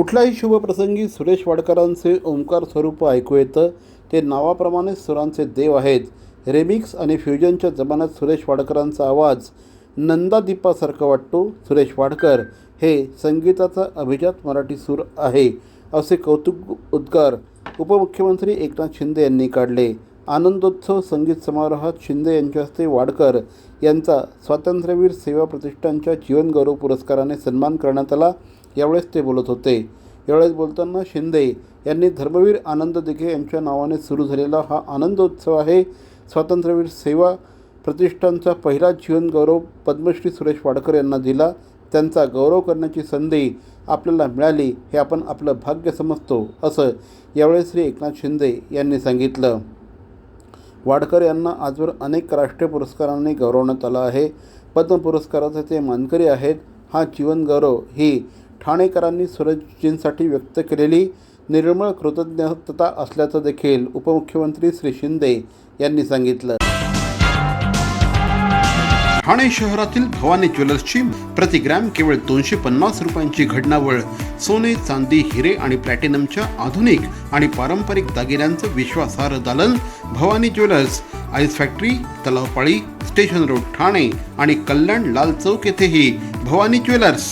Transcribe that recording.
कुठल्याही शुभप्रसंगी सुरेश वाडकरांचे ओंकार स्वरूप ऐकू येतं. ते नावाप्रमाणे सुरांचे देव आहेत. रेमिक्स आणि फ्युजनच्या जमान्यात सुरेश वाडकरांचा आवाज नंदादीपासारखा वाटतो. सुरेश वाडकर हे संगीताचा अभिजात मराठी सूर आहे असे कौतुक उद्गार उपमुख्यमंत्री एकनाथ शिंदे यांनी काढले. आनंदोत्सव संगीत समारोहात शिंदे यांच्या हस्ते वाडकर यांचा स्वातंत्र्यवीर सेवा प्रतिष्ठानच्या जीवनगौरव पुरस्काराने सन्मान करण्यात आला. यावेळेस ते बोलत होते. यावेळेस बोलताना शिंदे यांनी धर्मवीर आनंद दिघे यांच्या नावाने सुरू झालेला हा आनंदोत्सव आहे. स्वातंत्र्यवीर सेवा प्रतिष्ठानचा पहिला जीवनगौरव पद्मश्री सुरेश वाडकर यांना दिला. त्यांचा गौरव करण्याची संधी आपल्याला मिळाली हे आपण आपलं भाग्य समजतो असं यावेळी श्री एकनाथ शिंदे यांनी सांगितलं. वाडकर यांना आजवर अनेक राष्ट्रीय पुरस्कारांनी गौरवण्यात आलं आहे. पद्म पुरस्काराचे ते मानकरी आहेत. हा जीवनगौरव ही ठाणेकरांनी सुरजजींसाठी व्यक्त केलेली निर्मळ कृतज्ञता असल्याचं देखील उपमुख्यमंत्री श्री शिंदे यांनी सांगितलं. ठाणे शहरातील भवानी ज्वेलर्सची प्रति ग्रॅम केवळ दोनशे पन्नास रुपयांची घडणावळ सोने चांदी हिरे आणि प्लॅटिनमच्या आधुनिक आणि पारंपरिक दागिन्यांचं विश्वासार्ह दालन Bhavani jewellers ice factory Talavpali station road Thane आणि कल्याण लाल चौक येथेही भवानी ज्वेलर्स